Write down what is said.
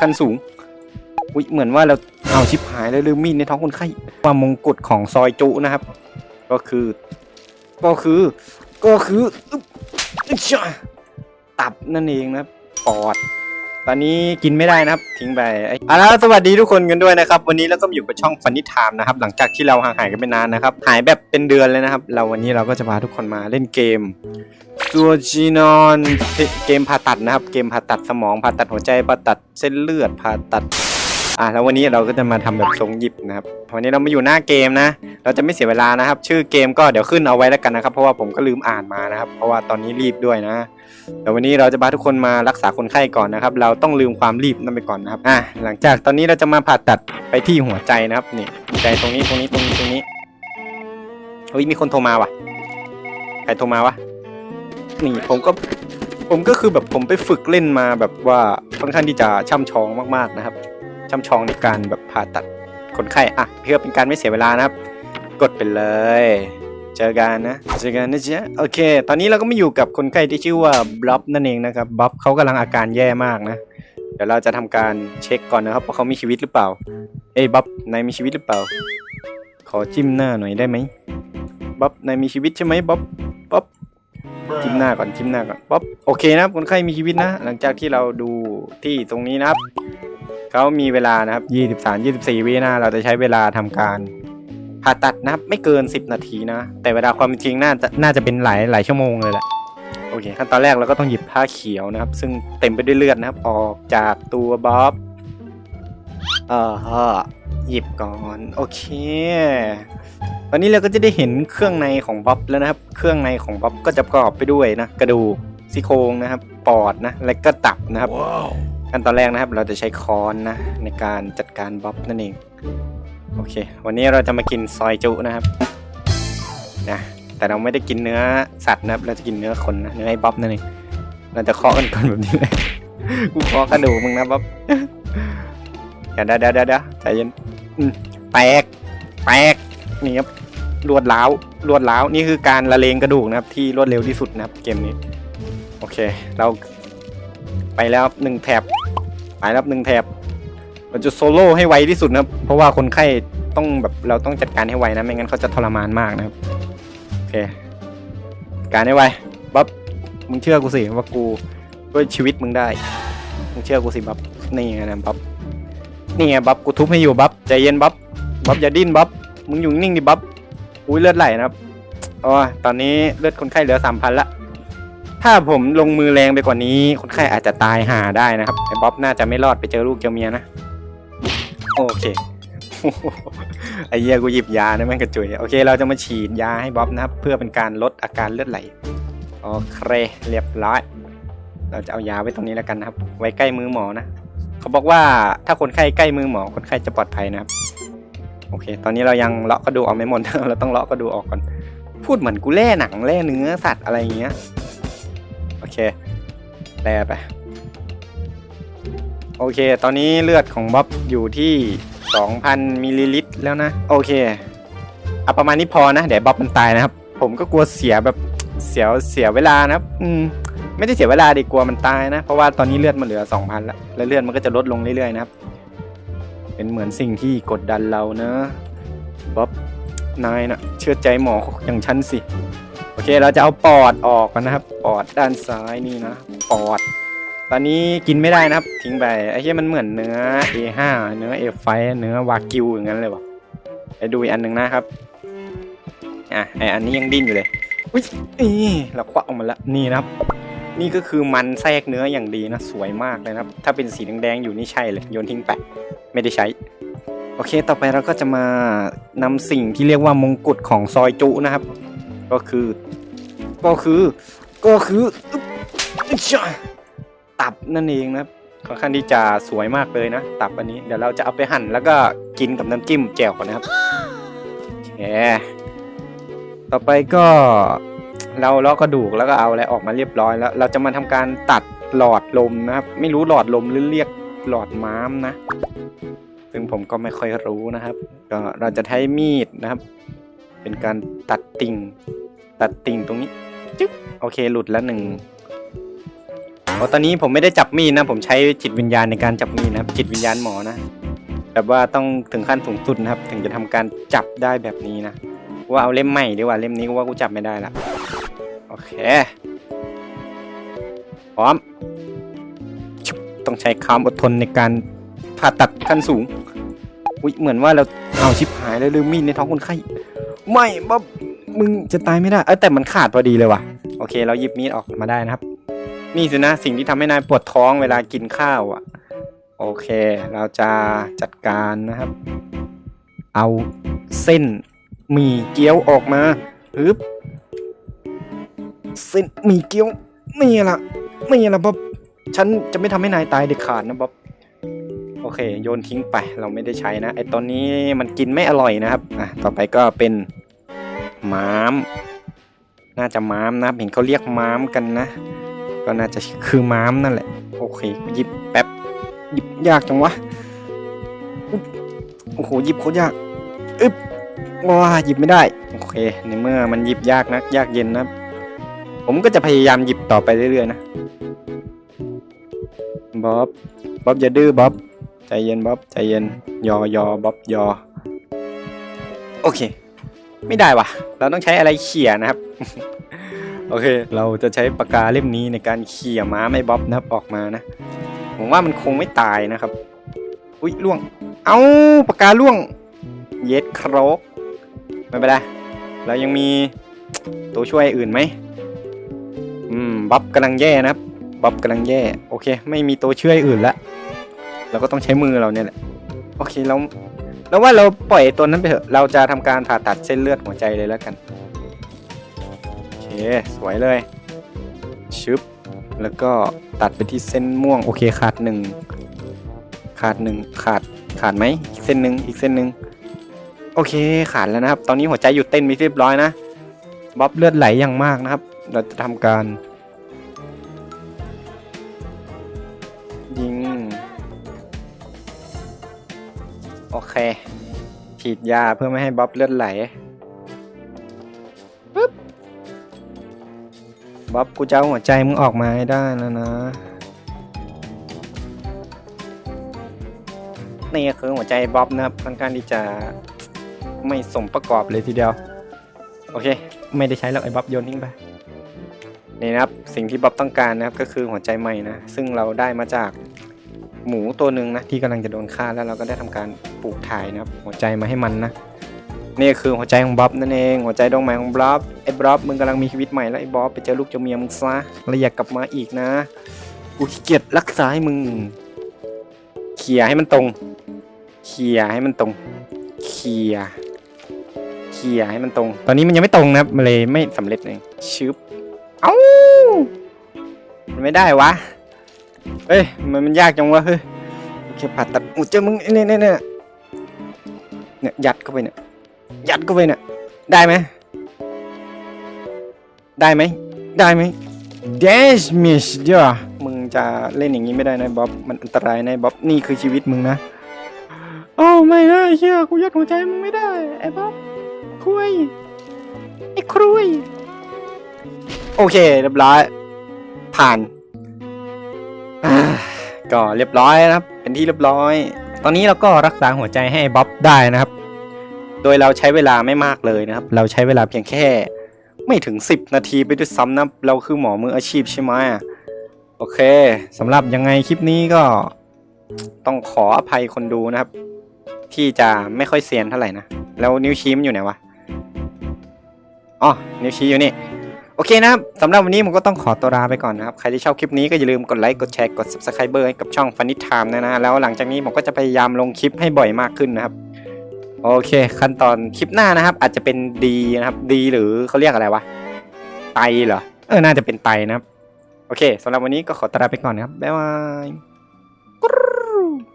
ขั้นสูงอุ้ยเหมือนว่าเราเอาชิบหายแล้วลืมมีดในท้องคนไข้ว่ามงกุฎของซอยจุนะครับ ก็คือ ก็คือ ก็คือตับนั่นเองนะปอด ตอนนี้กินไม่ได้นะครับ ทิ้งไปเอ้ยเอาละสวัสดีทุกคนกันด้วยนะครับ วันนี้เราก็อยู่กับช่องฟันนิทามนะครับ หลังจากที่เราห่างหายกันไปนานนะครับ หายแบบเป็นเดือนเลยนะครับ เราวันนี้เราก็จะพาทุกคนมาเล่นเกม ซัวจีนอนเกมผ่าตัดนะครับ เกมผ่าตัดสมองผ่าตัดหัวใจผ่าตัดเส้นเลือดผ่าตัดอะแล้ววันนี้เราก็จะมาทำแบบทรงหยิบนะครับวันนี้เรามาอยู่หน้าเกมนะ เราจะไม่เสียเวลานะครับ ชื่อเกมก็เดี๋ยวขึ้นเอาไว้แล้วกันนะครับ เพราะว่าผมก็ลืมอ่านมานะครับ เพราะว่าตอนนี้รีบด้วยนะเดี๋ยววันนี้เราจะพาทุกคนมารักษาคนไข้ก่อนนะครับ เราต้องลืมความรีบนั่นไปก่อนนะครับอะหลังจากตอนนี้เราจะมาผ่าตัดไปที่หัวใจนะครับนี่ใจตรงนี้ตรงนี้ตรงนี้ตรงนี้เฮ้ยมีคนโทรมาว่ะใครโทรมาวะ นี่ผมก็ผมก็คือแบบผมไปฝึกเล่นมาแบบว่าค่อนข้างที่จะช่ำชองมากๆนะครับ ช่ำชองในการแบบผ่าตัดคนไข้อะเพื่อเป็นการไม่เสียเวลานะครับ กดไปเลย เจอกันนะเจอกันนะจ๊ะโอเค ตอนนี้เราก็มาอยู่กับคนไข้ที่ชื่อว่าบ๊อบนั่นเองนะครับบ๊อบเขากำลังอาการแย่มากนะ เดี๋ยวเราจะทำการเช็คก่อนนะครับว่าเขามีชีวิตหรือเปล่าเอ้บ๊อบนายมีชีวิตหรือเปล่า ขอจิ้มหน้าหน่อยได้ไหมบ๊อบนายมีชีวิตใช่ไหมบ๊อบบ๊อบ จิ้มหน้าก่อนจิ้มหน้าก่อนบ๊อบโอเคนะครับคนไข้มีชีวิตนะ หลังจากที่เราดูที่ตรงนี้นะครับเขามีเวลานะครับ 23 24 วินะเราจะใช้เวลาทำการผ่าตัดนะครับ ไม่เกิน 10 นาทีนะ แต่เวลาความจริงน่าจะน่าจะเป็นหลายหลายชั่วโมงเลยแหละโอเคขั้นตอนแรกเราก็ต้องหยิบผ้าเขียวนะครับ ซึ่งเต็มไปด้วยเลือดนะครับ ออกจากตัวบ๊อบเออฮะหยิบก่อน โอเค ตอนนี้เราก็จะได้เห็นเครื่องในของบ๊อบแล้วนะครับ เครื่องในของบ๊อบก็จะประกอบไปด้วยนะกระดูกซี่โครงนะครับ ปอดนะ และก็ตับนะครับขั้นตอนแรกนะครับ เราจะใช้ค้อนนะในการจัดการบ๊อบนั่นเอง โอเค วันนี้เราจะมากินซอยจุนะครับนะแต่เราไม่ได้กินเนื้อสัตว์นะครับ เราจะกินเนื้อคนนะเนื้อไอ้บ๊อบนั่นเอง เราจะเคาะกันก่อนแบบนี้เลยกูเคาะกระดูกมึงนะบ๊อบเดี๋ยวเดี๋ยวเดี๋ยวเดี๋ยวใจเย็นอืมแตกแตกนี่ครับ รวดล้าวรวดล้าวนี่คือการละเลงกระดูกนะครับ ที่รวดเร็วที่สุดนะครับ เกมนี้ โอเค เราไปแล้วหนึ่งแถบไปแล้วหนึ่งแถบเราจะโซโล่ให้ไวที่สุดนะครับ เพราะว่าคนไข้ต้องแบบเราต้องจัดการให้ไวนะไม่งั้นเขาจะทรมานมากนะครับโอเค การให้ไวบ๊อบมึงเชื่อกูสิว่ากูด้วยชีวิตมึงได้มึงเชื่อกูสิบ๊อบนี่ไงนะบ๊อบนี่ไงบ๊อบกูทุบให้อยู่บ๊อบใจเย็นบ๊อบบ๊อบอย่าดิ้นบ๊อบมึงอยู่นิ่งดิบ๊อบ อุ้ยเลือดไหลนะครับอ๋อตอนนี้เลือดคนไข้เหลือสามพันละ ถ้าผมลงมือแรงไปกว่านี้ คนไข้อาจจะตายหาได้นะครับไอ้บ๊อบน่าจะไม่รอดไปเจอลูกเจอเมียนะ โอเคไอ้เหี้ยกูหยิบยานะแม่งกระจุยโอเค เราจะมาฉีดยาให้บ๊อบนะครับ เพื่อเป็นการลดอาการเลือดไหลโอเคเรียบร้อย เราจะเอายาไว้ตรงนี้แล้วกันนะครับ ไว้ใกล้มือหมอนะ เขาบอกว่าถ้าคนไข้ใกล้มือหมอคนไข้จะปลอดภัยนะครับ โอเค ตอนนี้เรายังเลาะกระดูกออกไม่หมด เราต้องเลาะกระดูกออกก่อน พูดเหมือนกูแล่หนังแล่เนื้อสัตว์อะไรอย่างเงี้ย โอเคแล่ไป โอเค ตอนนี้เลือดของบ๊อบอยู่ที่ 2,000มิลลิลิตรแล้วนะ โอเคเอาประมาณนี้พอนะ เดี๋ยวบ๊อบมันตายนะครับ ผมก็กลัวเสียแบบเสียเสียเวลานะครับ อืมไม่ได้เสียเวลาดีกลัวมันตายนะ เพราะว่าตอนนี้เลือดมันเหลือ 2,000แล้วแล้วเลือดมันก็จะลดลงเรื่อยๆนะครับ เป็นเหมือนสิ่งที่กดดันเรานะบ๊อบนายนะเชื่อใจหมออย่างฉันสิ โอเคเราจะเอาปอดออกกันนะครับ ปอดด้านซ้ายนี่นะ ปอด ตอนนี้กินไม่ได้นะครับ ทิ้งไปไอ้เหี้ยมันเหมือนเนื้อ A5 เนื้อ A5 เนื้อวากิวอย่างนั้นเลยวะไปดูอีกอันหนึ่งนะครับอะไออันนี้ยังดิ้นอยู่เลยอุ้ยนี่เราควักออกมาแล้วนี่นะครับ นี่ก็คือมันแทรกเนื้ออย่างดีนะ สวยมากเลยนะครับ ถ้าเป็นสีแดงๆอยู่นี่ใช่เลยโยนทิ้งไป ไม่ได้ใช้ โอเค ต่อไปเราก็จะมานำสิ่งที่เรียกว่ามงกุฎของซอยจุนะครับ ก็คือ ก็คือ ก็คือตับนั่นเองนะค่อนข้างที่จะสวยมากเลยนะ ตับอันนี้เดี๋ยวเราจะเอาไปหั่นแล้วก็กินกับน้ำจิ้มแจ่วก่อนนะครับโอเคต่อไปก็เราเลาะกระดูกแล้วก็เอาอะไรออกมาเรียบร้อยแล้ว เราจะมาทำการตัดหลอดลมนะครับ ไม่รู้หลอดลมหรือเรียก หลอดม้ามนะ ซึ่งผมก็ไม่ค่อยรู้นะครับ ก็เราจะใช้มีดนะครับ เป็นการตัดติ่ง ตัดติ่งตรงนี้จึ๊บโอเคหลุดแล้วหนึ่งพราะตอนนี้ผมไม่ได้จับมีดนะ ผมใช้จิตวิญญาณในการจับมีดนะครับ จิตวิญญาณหมอนะแบบว่าต้องถึงขั้นสูงสุดนะครับ ถึงจะทำการจับได้แบบนี้นะว่าเอาเล่มใหม่ดีกว่าเล่มนี้ก็ว่ากูจับไม่ได้ละโอเคพร้อม ต้องใช้ความอดทนในการผ่าตัดขั้นสูง อุ้ยเหมือนว่าเราเอาชิบหายแล้วลืมมีดในท้องคนไข้ ไม่บ๊อบมึงจะตายไม่ได้ เออแต่มันขาดพอดีเลยว่ะ โอเค เราหยิบมีดออกมาได้นะครับ นี่สินะสิ่งที่ทำให้นายปวดท้องเวลากินข้าวอะ โอเค เราจะจัดการนะครับ เอาเส้นหมี่เกี๊ยวออกมาฮึบเส้นหมี่เกี๊ยวนี่ละนี่ละบ๊อบ ฉันจะไม่ทำให้นายตายเด็ดขาดนะบ๊อบโอเค โยนทิ้งไปเราไม่ได้ใช้นะไอตอนนี้มันกินไม่อร่อยนะครับอะต่อไปก็เป็นม้าม น่าจะม้ามนะเห็นเขาเรียกม้ามกันนะ ก็น่าจะคือม้ามนั่นแหละ โอเคหยิบแป๊บหยิบยากจังวะโอ้โหหยิบโคตรยากอึ๊บว้าหยิบไม่ได้โอเคในเมื่อมันหยิบยากนะยากเย็นนะ ผมก็จะพยายามหยิบต่อไปเรื่อยๆนะ บ๊อบบ๊อบอย่าดื้อบ๊อบใจเย็นบ๊อบใจเย็นยอยอบ๊อบยอ โอเค ไม่ได้วะเราต้องใช้อะไรเขี่ยนะครับ โอเค เราจะใช้ปากกาเล่มนี้ในการเขี่ยม้าไม่บ๊อบนะครับออกมานะผมว่ามันคงไม่ตายนะครับ อุ้ยล่วง เอาปากกาล่วง เย็ดครกไม่เป็นไรเรายังมีตัวช่วยอื่นไหมอืมบ๊อบกำลังแย่นะครับ บ๊อบกำลังแย่ โอเค ไม่มีตัวช่วยอื่นละเราก็ต้องใช้มือเราเนี่ยแหละ โอเคเราแล้วว่าเราปล่อยตัวนั้นไปเถอะ เราจะทำการผ่าตัดเส้นเลือดหัวใจเลยแล้วกัน โอเค สวยเลย ชึบ แล้วก็ตัดไปที่เส้นม่วง โอเค ขาดหนึ่ง ขาดหนึ่ง ขาด ขาดไหมอีกเส้นหนึ่งอีกเส้นหนึ่งโอเค ขาดแล้วนะครับ ตอนนี้หัวใจหยุดเต้นไปเรียบร้อยนะ บ๊อบเลือดไหลอย่างมากนะครับ เราจะทำการ เค ฉีดยาเพื่อไม่ให้บ๊อบเลือดไหลปึ๊บบ๊อบกูจะเอาหัวใจมึงออกมาให้ได้แล้วนะ นี่ก็คือหัวใจบ๊อบนะครับค่อนข้างที่จะไม่สมประกอบเลยทีเดียว โอเค ไม่ได้ใช้แล้วไอ้บ๊อบโยนทิ้งไปนี่นะครับ สิ่งที่บ๊อบต้องการนะครับก็คือหัวใจใหม่นะ ซึ่งเราได้มาจาก หมูตัวหนึ่งนะที่กำลังจะโดนฆ่าแล้วเราก็ได้ทำการปลูกถ่ายนะครับ หัวใจมาให้มันนะนี่คือหัวใจของบ๊อบนั่นเอง หัวใจดวงใหม่ของบ๊อบไอ้บ๊อบมึงกำลังมีชีวิตใหม่แล้วไอ้บ๊อบไปเจอลูกเจ้าเมียมึงซะแล้วอยากกลับมาอีกนะกูขี้เกียจรักษาให้มึงเขี่ยให้มันตรงเขี่ยให้มันตรงเขี่ยเขี่ยให้มันตรง ตอนนี้มันยังไม่ตรงนะมันเลยไม่สำเร็จเลยชึบเอ้ามันไม่ได้วะ เฮ้ยมันมันยากจังวะเฮ้ยโอเคผ่าตัดอู้เจอมึงเนี่ยเนี่ยเนี่ยเนี่ยยัดเข้าไปเนี่ยยัดเข้าไปเนี่ยได้ไหมได้ไหมได้ไหมเดชมิชเดียวมึงจะเล่นอย่างนี้ไม่ได้นะบ๊อบมันอันตรายนะบ๊อบนี่คือชีวิตมึงนะโอ้ไม่นะเชื่อกูยัดหัวใจมึงไม่ได้ไอ้บ๊อบคุยไอ้ครุยโอเคเรียบร้อยผ่าน ก็เรียบร้อยนะครับ เป็นที่เรียบร้อย ตอนนี้เราก็รักษาหัวใจให้บ๊อบได้นะครับ โดยเราใช้เวลาไม่มากเลยนะครับ เราใช้เวลาเพียงแค่ ไม่ถึง 10 นาทีไปด้วยซ้ำนะเราคือหมอมืออาชีพใช่ไหมโอเคสำหรับยังไงคลิปนี้ก็ต้องขออภัยคนดูนะครับ ที่จะไม่ค่อยเซียนเท่าไหร่นะ แล้วนิ้วชี้มันอยู่ไหนวะอ๋อนิ้วชี้อยู่นี่ โอเคนะครับสำหรับวันนี้ผมก็ต้องขอตัวลาไปก่อนนะครับ ใครที่ชอบคลิปนี้ก็อย่าลืมกดไลค์ กดแชร์ กด subscribe ให้กับช่อง Funny Time นะนะแล้วหลังจากนี้ผมก็จะพยายามลงคลิปให้บ่อยมากขึ้นนะครับ โอเค ขั้นตอนคลิปหน้านะครับ อาจจะเป็นดีนะครับ ดีหรือเขาเรียกอะไรวะ ไตเหรอ เออ น่าจะเป็นไตนะครับ โอเคสำหรับวันนี้ก็ขอตัวลาไปก่อนนะครับ บ๊ายบาย